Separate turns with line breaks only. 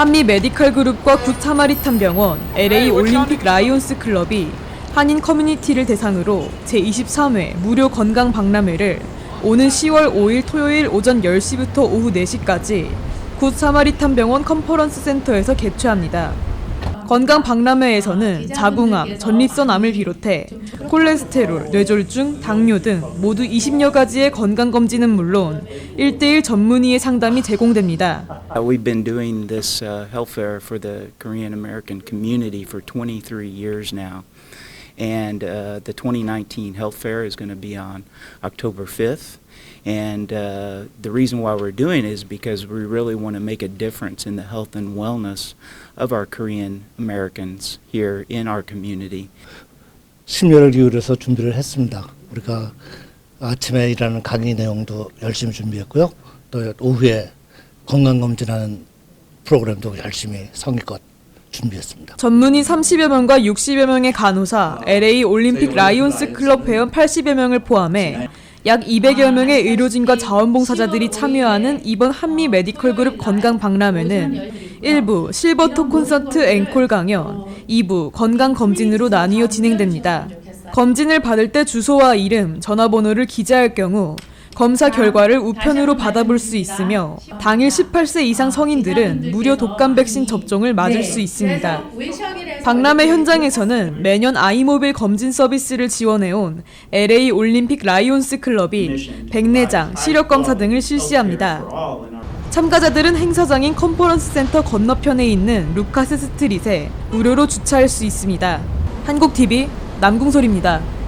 한미 메디컬 그룹과 굿 사마리탄 병원, LA 올림픽 라이온스 클럽이 한인 커뮤니티를 대상으로 제23회 무료 건강 박람회를 오는 10월 5일 토요일 오전 10시부터 오후 4시까지 굿 사마리탄 병원 컨퍼런스 센터에서 개최합니다. 건강 박람회에서는 자궁암, 전립선암을 비롯해 콜레스테롤, 뇌졸중, 당뇨 등 모두 20여 가지의 건강 검진은 물론 1대1 전문의의 상담이 제공됩니다.
Uh, We've been doing this uh, health fair for the Korean American community for 23 years now. And uh, the 2019 health fair is going to be on October 5th. And uh, the reason why we're doing it is because we really want to make a difference in the health and wellness of our Korean Americans here in our community.
심혈을 기울여서 준비를 했습니다. 우리가 아침에 일하는 강의 내용도 열심히 준비했고요. 또 오후에 건강검진하는 프로그램도 열심히 성의껏 준비했습니다.
전문의 30여 명과 60여 명의 간호사, LA 올림픽 라이온스 클럽 회원 80여 명을 포함해 약 200여 명의 의료진과 자원봉사자들이 참여하는 이번 한미 메디컬 그룹 건강 박람회는 1부 실버토 콘서트 앵콜 강연, 2부 건강 검진으로 나뉘어 진행됩니다. 검진을 받을 때 주소와 이름, 전화번호를 기재할 경우 검사 결과를 우편으로 받아볼 수 있으며 당일 18세 이상 성인들은 무료 독감 백신 접종을 맞을 수 있습니다. 박람회 현장에서는 매년 아이모빌 검진 서비스를 지원해온 LA 올림픽 라이온스 클럽이 백내장, 시력 검사 등을 실시합니다. 참가자들은 행사장인 컨퍼런스 센터 건너편에 있는 루카스 스트릿에 무료로 주차할 수 있습니다. 한국TV 남궁솔입니다.